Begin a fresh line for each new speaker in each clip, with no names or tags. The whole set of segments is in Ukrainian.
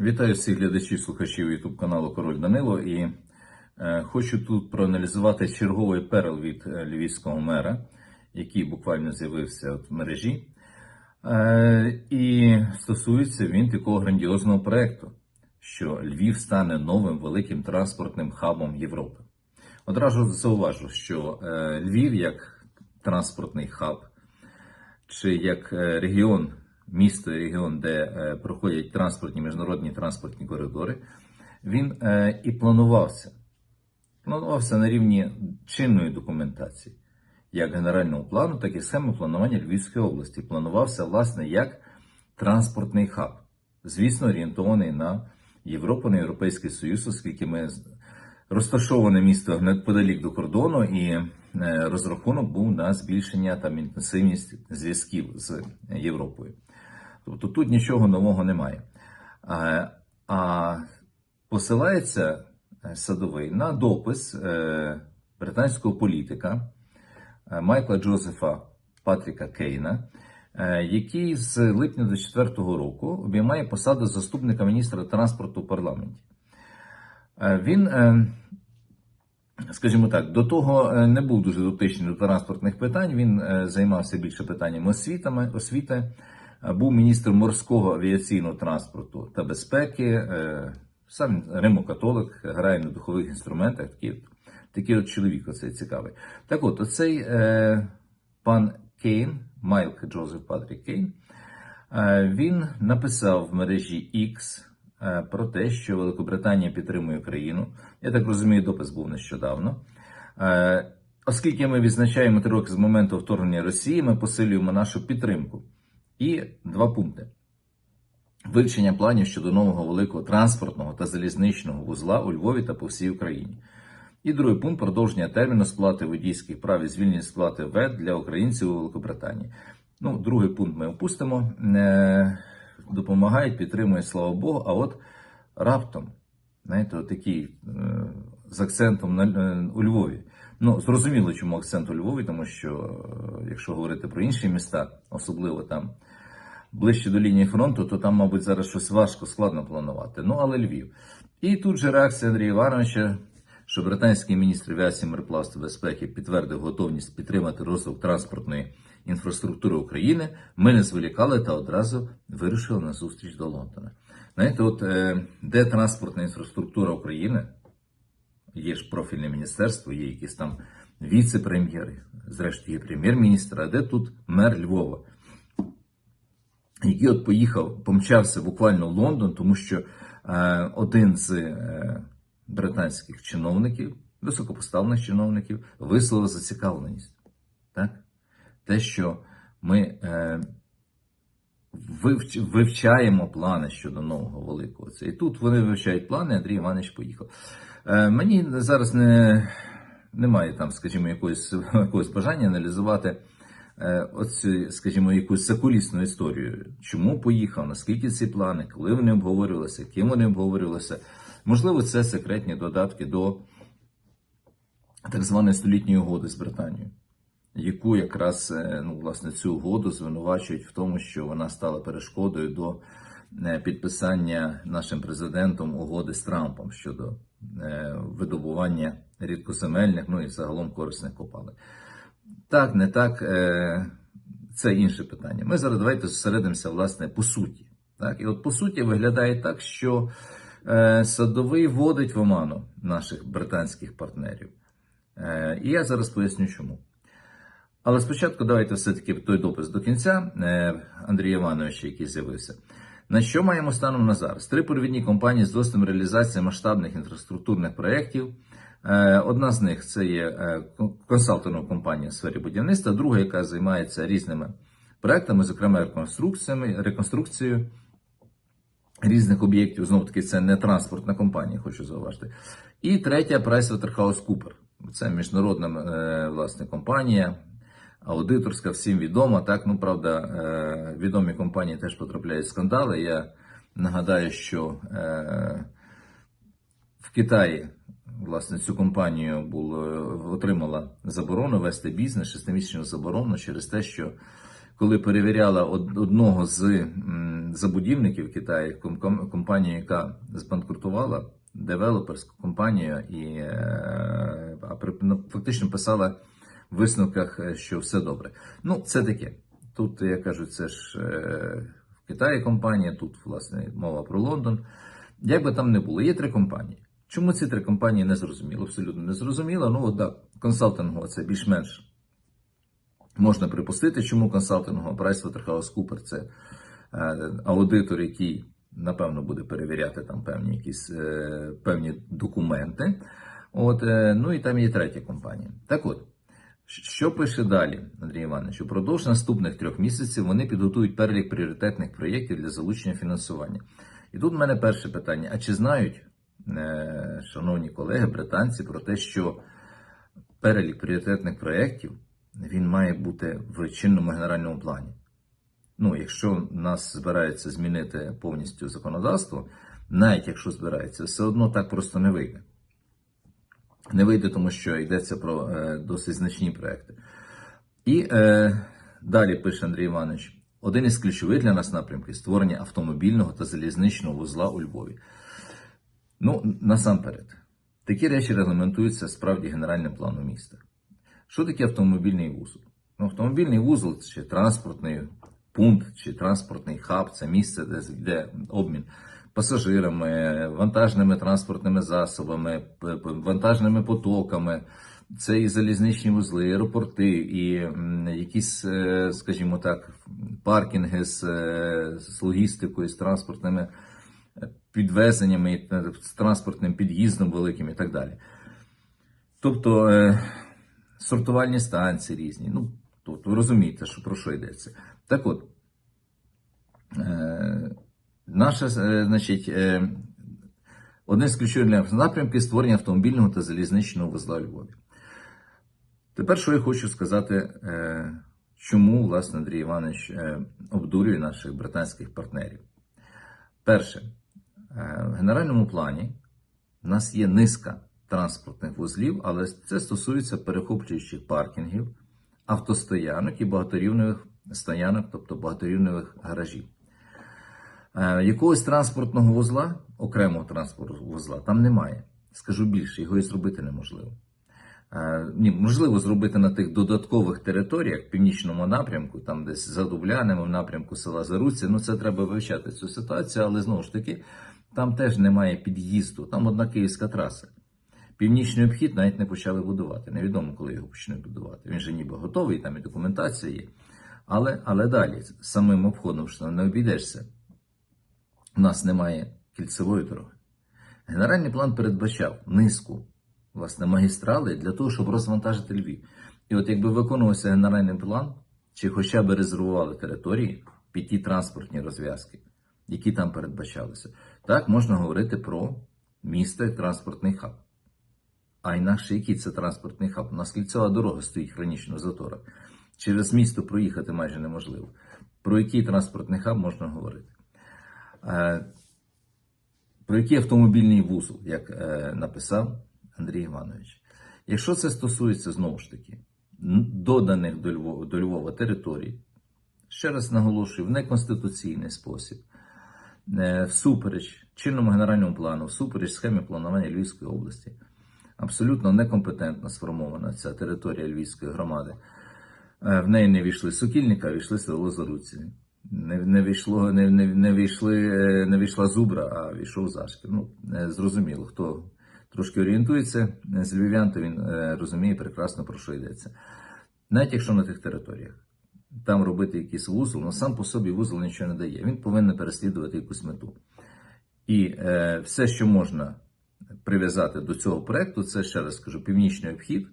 Вітаю всіх глядачів, слухачів YouTube каналу Король Данило. І е, хочу тут проаналізувати черговий перл від е, львівського мера, який буквально з'явився в мережі. Е, і стосується він такого грандіозного проекту, що Львів стане новим великим транспортним хабом Європи. Одразу зауважу, що е, Львів як транспортний хаб чи як е, регіон, місто і регіон, де е, проходять транспортні міжнародні транспортні коридори, він е, і планувався. Планувався на рівні чинної документації, як генерального плану, так і схеми планування Львівської області. Планувався, власне, як транспортний хаб, звісно, орієнтований на Європу, на Європейський Союз, оскільки ми розташоване місто неподалік до кордону, і е, розрахунок був на збільшення там інтенсивність зв'язків з Європою. Тобто тут нічого нового немає. А, а посилається е, садовий на допис е, британського політика е, Майкла Джозефа Патріка Кейна, е, який з липня 2024 року обіймає посаду заступника міністра транспорту в парламенті. Е, Він, е, скажімо так, до того е, не був дуже дотичний до транспортних питань. Він е, займався більше питаннями освітами, освіти, був міністром морського авіаційного транспорту та безпеки. е, Сам римокатолик, грає на духових інструментах. Такий, такий от чоловік оцей цікавий. Так от, оцей е, пан Кейн, Майк Джозеф Патрік Кейн, Е, Він написав в мережі X про те, що Великобританія підтримує Україну. Я так розумію, допис був нещодавно. Е, Оскільки ми відзначаємо три роки з моменту вторгнення Росії, ми посилюємо нашу підтримку. І два пункти: вивчення планів щодо нового великого транспортного та залізничного вузла у Львові та по всій Україні. І другий пункт продовження терміну сплати водійських прав і звільнення сплати ВЕД для українців у Великобританії. Ну, другий пункт ми опустимо. Допомагають, підтримує, слава Богу. А от раптом, знаєте, от такий е, з акцентом на е, у Львові. Ну, зрозуміло, чому акцент у Львові, тому що е, якщо говорити про інші міста, особливо там ближче до лінії фронту, то там, мабуть, зараз щось важко, складно планувати. Ну, але Львів. І тут же реакція Андрія Івановича, що британський міністр авіації мореплавства безпеки підтвердив готовність підтримати розвиток транспортної інфраструктури України. Ми не зволікали та одразу вирушили на зустріч до Лондона. Знаєте, от е, де транспортна інфраструктура України? Є ж профільне міністерство, є якісь там віце-прем'єри, зрештою є прем'єр-міністр, а де тут мер Львова? який от поїхав, помчався буквально в Лондон, тому що е, один з е, британських чиновників, високопоставлених чиновників, висловив зацікавленість. Так? Те, що ми е, вивч, вивчаємо плани щодо нового великого. Це. І тут вони вивчають плани, Андрій Іванович поїхав. Е, мені зараз не, немає там, скажімо, якогось, якогось бажання аналізувати е, оцю, скажімо, якусь закулісну історію. Чому поїхав, наскільки ці плани, коли вони обговорювалися, ким вони обговорювалися. Можливо, це секретні додатки до так званої столітньої угоди з Британією, яку якраз е, ну, власне, цю угоду звинувачують в тому, що вона стала перешкодою до е, підписання нашим президентом угоди з Трампом щодо е, видобування рідкоземельних, ну і загалом корисних копалин. Так, не так, це інше питання. Ми зараз давайте зосередимося, власне, по суті. Так? І от по суті виглядає так, що садовий вводить в оману наших британських партнерів. І я зараз поясню чому. Але спочатку давайте все-таки той допис до кінця е, Андрія Івановича, який з'явився. На що маємо станом на зараз? Три провідні компанії з досвідом реалізації масштабних інфраструктурних проєктів. Е, Одна з них це є е, консалтингова компанія в сфері будівництва, друга, яка займається різними проектами, зокрема реконструкціями, реконструкцією різних об'єктів. Знову таки, це не транспортна компанія, хочу зауважити. І третя PricewaterhouseCoopers. Це міжнародна власне компанія, аудиторська, всім відома. Так, ну правда, е, відомі компанії теж потрапляють в скандали. Я нагадаю, що е, в Китаї власне цю компанію було отримала заборону вести бізнес, шестимісячну заборону через те, що коли перевіряла одного з забудівників Китаю, ком- ком- компанію, яка збанкрутувала, девелоперську компанію, і е, фактично писала висновках, е, що все добре. Ну, це таке. Тут я кажу, це ж е, в Китаї компанія, тут власне мова про Лондон. Як би там не було, є три компанії. Чому ці три компанії не зрозуміло? Абсолютно не зрозуміло. Ну, от так, консалтингова це більш-менш можна припустити, чому консалтингова PricewaterhouseCoopers це е, аудитор, який, напевно, буде перевіряти там певні якісь певні документи. От, ну і там є третя компанія. Так от, що пише далі, Андрій Іванович? Упродовж наступних трьох місяців вони підготують перелік пріоритетних проєктів для залучення фінансування. І тут в мене перше питання: а чи знають, е, шановні колеги, британці, про те, що перелік пріоритетних проєктів він має бути в чинному генеральному плані? Ну, якщо нас збирається змінити повністю законодавство, навіть якщо збирається, все одно так просто не вийде. Не вийде, тому що йдеться про е, досить значні проекти. І е, далі пише Андрій Іванович: один із ключових для нас напрямків створення автомобільного та залізничного вузла у Львові. Ну, насамперед, такі речі регламентуються справді генеральним планом міста. Що таке автомобільний вузол? Ну, автомобільний вузол чи транспортний пункт, чи транспортний хаб це місце, де йде обмін пасажирами, вантажними транспортними засобами, вантажними потоками. Це і залізничні вузли, і аеропорти, і якісь, е, скажімо так, паркінги з, е, з логістикою, з транспортними підвезеннями, е, з транспортним під'їздом великим і так далі. Тобто сортувальні станції різні. Ну, тобто ви розумієте, що про що йдеться. Так от, наша, е, значить, е, одне з ключових напрямків створення автомобільного та залізничного вузла Львові. Тепер, що я хочу сказати, е, чому, власне, Андрій Іванович обдурює наших британських партнерів. Перше, в генеральному плані у нас є низка транспортних вузлів, але це стосується перехоплюючих паркінгів, автостоянок і багаторівневих стоянок, тобто багаторівневих гаражів. Е, Якогось транспортного вузла, окремого транспортного вузла, там немає. Скажу більше, його і зробити неможливо. Е, Ні, можливо зробити на тих додаткових територіях, в північному напрямку, там десь за Дублянами, в напрямку села Заруці. Ну це треба вивчати цю ситуацію, але знову ж таки, там теж немає під'їзду, там одна київська траса. Північний обхід навіть не почали будувати. Невідомо, коли його почнуть будувати. Він же ніби готовий, там і документація є. Але, але далі, самим обходом що не обійдешся. У нас немає кільцевої дороги. Генеральний план передбачав низку власне, магістрали для того, щоб розвантажити Львів. І от якби виконувався генеральний план, чи хоча б резервували території під ті транспортні розв'язки, які там передбачалися, так можна говорити про місто як транспортний хаб. А інакше який це транспортний хаб? У нас кільцева дорога стоїть хронічно в заторах. Через місто проїхати майже неможливо. Про який транспортний хаб можна говорити? Е, Про який автомобільний вузол, як е, написав Андрій Іванович. Якщо це стосується знову ж таки доданих до Львова, до Львова територій, ще раз наголошую, в неконституційний спосіб, е, всупереч чинному генеральному плану, всупереч схемі планування Львівської області, абсолютно некомпетентно сформована ця територія Львівської громади. В неї не війшли Сокільника, а війшли село Заруці. Не, не, війшло, не, не, не, війшли, е, не війшла Зубра, а війшов Зашків. Ну, е, зрозуміло, хто трошки орієнтується е, з львів'ян, то він розуміє прекрасно, про що йдеться. Навіть якщо на тих територіях там робити якийсь вузол, ну сам по собі вузол нічого не дає. Він повинен переслідувати якусь мету. І е, все, що можна прив'язати до цього проекту, це ще раз скажу, північний обхід,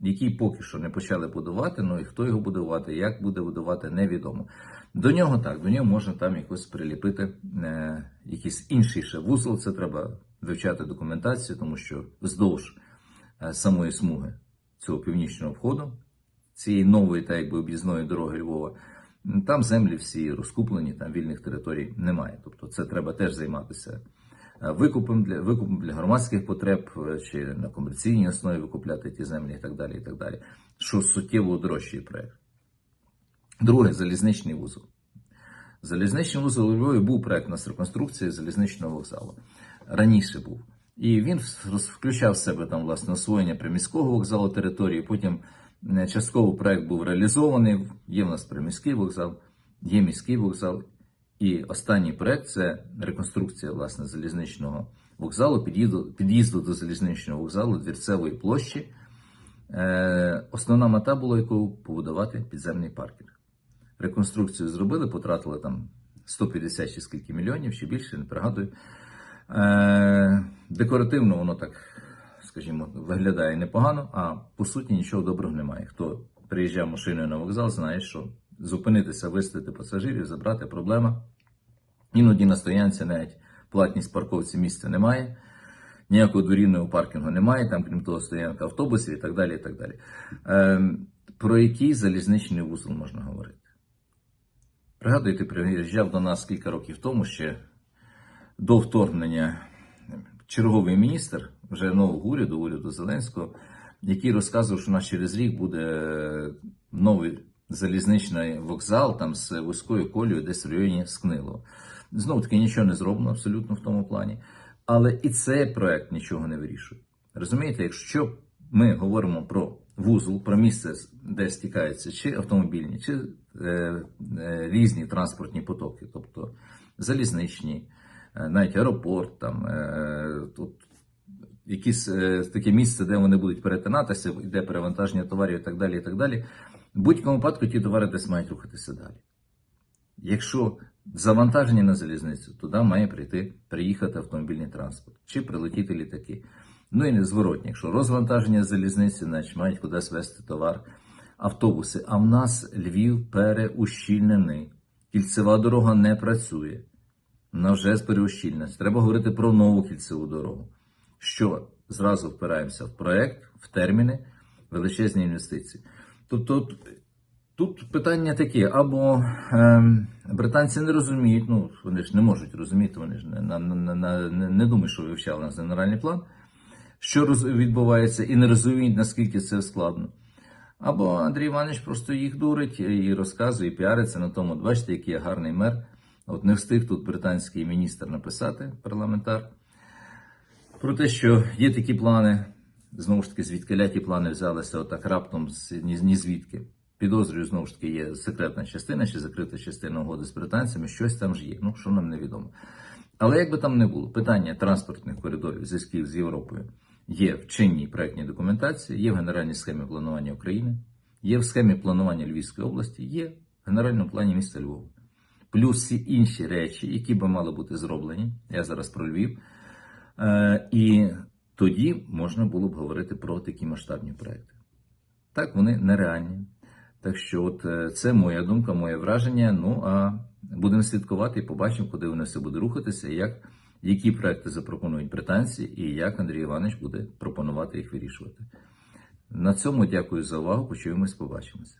який поки що не почали будувати. Ну і хто його будувати, як буде будувати, невідомо. До нього так, до нього можна там якось приліпити е, якийсь інший ще вузол. Це треба вивчати документацію, тому що вздовж е, самої смуги цього північного входу, цієї нової та якби об'їзної дороги Львова, там землі всі розкуплені, там вільних територій немає. Тобто це треба теж займатися викупом для викупом для громадських потреб е, чи на комерційній основі викупляти ті землі і так далі. і так далі, Що суттєво дорожчий проект. Друге залізничний вузол. Залізничний вузол у Львові був проект на реконструкції залізничного вокзалу. Раніше був. І він включав в себе там власне освоєння приміського вокзалу території. Потім е, частково проект був реалізований. Є в нас приміський вокзал, є міський вокзал. І останній проект це реконструкція власне залізничного вокзалу, під'їзду, під'їзду до залізничного вокзалу, двірцевої площі. Е, основна мета була яку побудувати підземний паркінг. Реконструкцію зробили, потратили там 150 чи скільки мільйонів, чи більше, не пригадую. Е, декоративно воно так, скажімо, виглядає непогано, а по суті нічого доброго немає. Хто приїжджав машиною на вокзал, знає, що зупинитися, висадити пасажирів, забрати проблема. Іноді на стоянці навіть платність парковці місця немає. Ніякого дворівного паркінгу немає, там, крім того, стоянка автобусів і так далі. І так далі. Ем, про який залізничний вузол можна говорити? Пригадуєте, приїжджав до нас кілька років тому ще до вторгнення черговий міністр вже нового уряду, уряду Зеленського, який розказував, що у нас через рік буде новий залізничний вокзал там з вузькою колією десь в районі Скнило. Знову таки нічого не зроблено абсолютно в тому плані. Але і цей проект нічого не вирішує. Розумієте, якщо ми говоримо про вузол, про місце, де стікаються чи автомобільні, чи е, е, різні транспортні потоки, тобто залізничні, е, навіть аеропорт, там е, тут якісь е, таке місце, де вони будуть перетинатися, йде перевантаження товарів і так далі. і так далі. В будь-якому випадку ті товари десь мають рухатися далі. Якщо завантаження на залізницю, туди має прийти, приїхати автомобільний транспорт чи прилетіти літаки. Ну і незворотні, якщо розвантаження залізниці, значить мають кудись вести товар, автобуси. А в нас Львів переущільнений. Кільцева дорога не працює. Вона вже переущільнена. Треба говорити про нову кільцеву дорогу. Що зразу впираємося в проект, в терміни, величезні інвестиції. Тобто Тут питання таке: або ем, британці не розуміють, ну вони ж не можуть розуміти, вони ж не, на, на, на, не думають, що вивчали нас генеральний план, що роз, відбувається, і не розуміють, наскільки це складно. Або Андрій Іванович просто їх дурить і розказує, і піариться на тому, от бачите, який я гарний мер. От не встиг тут британський міністр написати, парламентар, про те, що є такі плани, знову ж таки, звідки ті плани взялися отак раптом ні, ні звідки. Підозрюю, знову ж таки, є секретна частина чи закрита частина угоди з британцями, щось там ж є, ну що нам невідомо. Але як би там не було, питання транспортних коридорів зв'язків з Європою є в чинній проектній документації, є в генеральній схемі планування України, є в схемі планування Львівської області, є в генеральному плані міста Львова. Плюс всі інші речі, які би мали бути зроблені, я зараз про Львів. Е, і тоді можна було б говорити про такі масштабні проекти. Так, вони нереальні. Так що, от е, це моя думка, моє враження. Ну а будемо слідкувати і побачимо, куди воно все буде рухатися, як, які проекти запропонують британці, і як Андрій Іванович буде пропонувати їх вирішувати. На цьому дякую за увагу. Почуємось, побачимося.